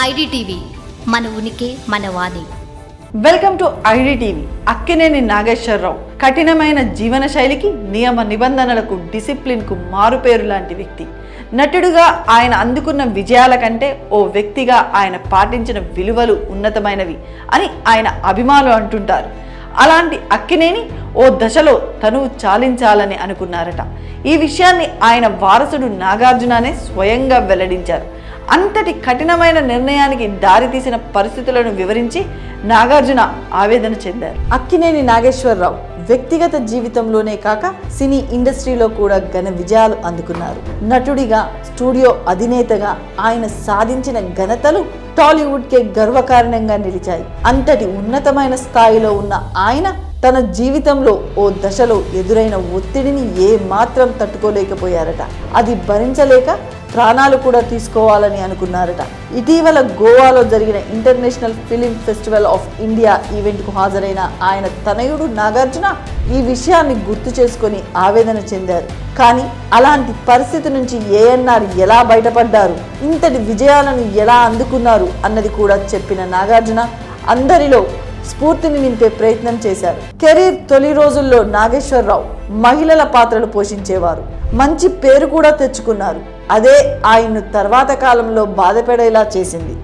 IDTV మన ఉనికి మన వాణి. Welcome to ID TV. Akkineni Nageswara Rao. కఠినమైన జీవన శైలికి నియమ నిబంధనలకు డిసిప్లిన్కు మారుపేరు లాంటి వ్యక్తి. నటుడుగా ఆయన అందుకున్న విజయాల కంటే ఓ వ్యక్తిగా ఆయన పాటించిన విలువలు ఉన్నతమైనవి అని ఆయన అభిమానులు అంటుంటారు. అలాంటి అక్కినేని ఓ దశలో తనువు చాలించాలని అనుకున్నారట. ఈ విషయాన్ని ఆయన వారసుడు నాగార్జుననే స్వయంగా వెల్లడించారు. అంతటి కఠినమైన నిర్ణయానికి దారితీసిన పరిస్థితులను వివరించి నాగార్జున ఆవేదన చెందారు. అక్కినేని నాగేశ్వరరావు వ్యక్తిగత జీవితంలోనే కాక సినీ ఇండస్ట్రీలో కూడా ఘన విజయాలు అందుకున్నారు. నటుడిగా స్టూడియో అధినేతగా ఆయన సాధించిన ఘనతలు టాలీవుడ్కే గర్వకారణంగా నిలిచాయి. అంతటి ఉన్నతమైన స్థాయిలో ఉన్న ఆయన తన జీవితంలో ఓ దశలో ఎదురైన ఒత్తిడిని ఏ మాత్రం తట్టుకోలేకపోయారట. అది భరించలేక ప్రాణాలు కూడా తీసుకోవాలని అనుకున్నారట. ఇటీవల గోవాలో జరిగిన international film festival of India ఈవెంట్కు హాజరైన ఆయన తనయుడు నాగార్జున ఈ విషయాన్ని గుర్తు చేసుకొని ఆవేదన చెందారు. కానీ అలాంటి పరిస్థితి నుంచి ఏఎన్ఆర్ ఎలా బయటపడ్డారు? ఇంతటి విజయాలను ఎలా అందుకున్నారు? అన్నది కూడా చెప్పిన నాగార్జున అందరిలో స్ఫూర్తిని నింపే ప్రయత్నం చేశారు. కెరీర్ తొలి రోజుల్లో నాగేశ్వరరావు మహిళల పాత్రలు పోషించేవారు. మంచి పేరు కూడా తెచ్చుకున్నారు. అదే ఆయన్ను తర్వాత కాలంలో బాధపడేలా చేసింది.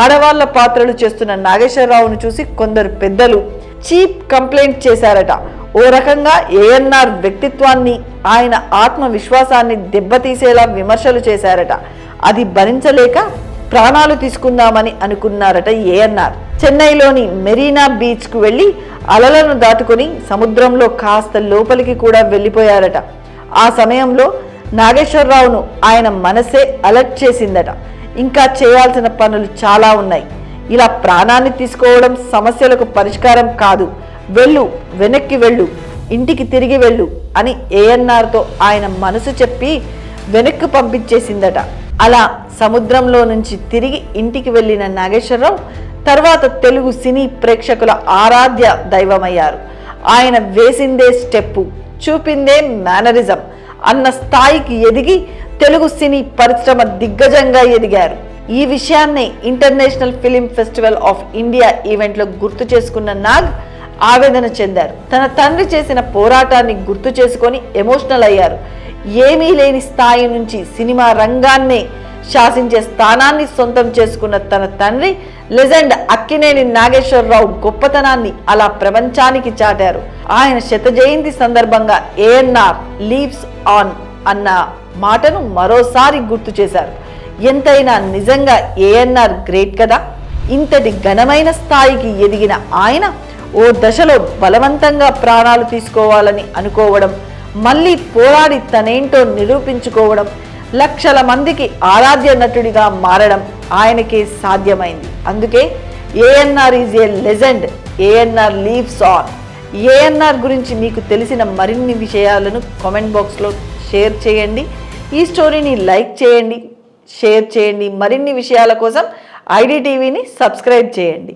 ఆడవాళ్ళ పాత్రలు చేస్తున్న నాగేశ్వరరావును చూసి కొందరు పెద్దలు చీప్ కంప్లైంట్ చేశారట. ఓ రకంగా ఏఎన్ఆర్ వ్యక్తిత్వాన్ని ఆయన ఆత్మవిశ్వాసాన్ని దెబ్బతీసేలా విమర్శలు చేశారట. అది భరించలేక ప్రాణాలు తీసుకుందామని అనుకున్నారట ఏఎన్ఆర్. చెన్నైలోని మెరీనా బీచ్కు వెళ్ళి అలలను దాటుకొని సముద్రంలో కాస్త లోపలికి కూడా వెళ్ళిపోయారట. ఆ సమయంలో నాగేశ్వరరావును ఆయన మనసే అలర్ట్ చేసిందట. ఇంకా చేయాల్సిన పనులు చాలా ఉన్నాయి. ఇలా ప్రాణాన్ని తీసుకోవడం సమస్యలకు పరిష్కారం కాదు. వెళ్ళు వెనక్కి వెళ్ళు ఇంటికి తిరిగి వెళ్ళు అని ఏఎన్ఆర్తో ఆయన మనసు చెప్పి వెనక్కి పంపించేసిందట. అలా సముద్రంలో నుంచి తిరిగి ఇంటికి వెళ్ళిన నాగేశ్వరరావు తర్వాత తెలుగు సినీ ప్రేక్షకుల ఆరాధ్య దైవమయ్యారు. ఆయన వేసిందే స్టెప్పు చూపిందే మేనరిజం. అన్న స్థాయికి ఎదిగి తెలుగు సినీ పరిశ్రమ దిగ్గజంగా ఎదిగారు. ఈ విషయాన్ని international film festival of India ఈవెంట్లో గుర్తు చేసుకున్న నాగ్ ఆవేదన చెందారు. తన తండ్రి చేసిన పోరాటాన్ని గుర్తు చేసుకొని ఎమోషనల్ అయ్యారు. ఏమీ లేని స్థాయి నుంచి సినిమా రంగాన్నే శాసించే స్థానాన్ని సొంతం చేసుకున్న తన తండ్రి లెజెండ్ అక్కినేని నాగేశ్వరరావు గొప్పతనాన్ని అలా ప్రపంచానికి చాటారు. ఆయన శత జయంతి సందర్భంగా ఏఎన్ఆర్ లీవ్స్ ఆన్ అన్న మాటను మరోసారి గుర్తు చేశారు. ఎంతైనా నిజంగా ఏఎన్ఆర్ గ్రేట్ కదా? ఇంతటి ఘనమైన స్థాయికి ఎదిగిన ఆయన ఓ దశలో బలవంతంగా ప్రాణాలు తీసుకోవాలని అనుకోవడం మళ్ళీ పోరాడి తనేంటో నిరూపించుకోవడం లక్షల మందికి ఆరాధ్య నటుడిగా మారడం ఆయనకే సాధ్యమైంది. అందుకే ANR is a legend ANR lives on. ANR గురించి మీకు తెలిసిన మరిన్ని విషయాలను కామెంట్ బాక్స్లో షేర్ చేయండి. ఈ స్టోరీని లైక్ చేయండి షేర్ చేయండి. మరిన్ని విషయాల కోసం ఐడి టీవీని సబ్స్క్రైబ్ చేయండి.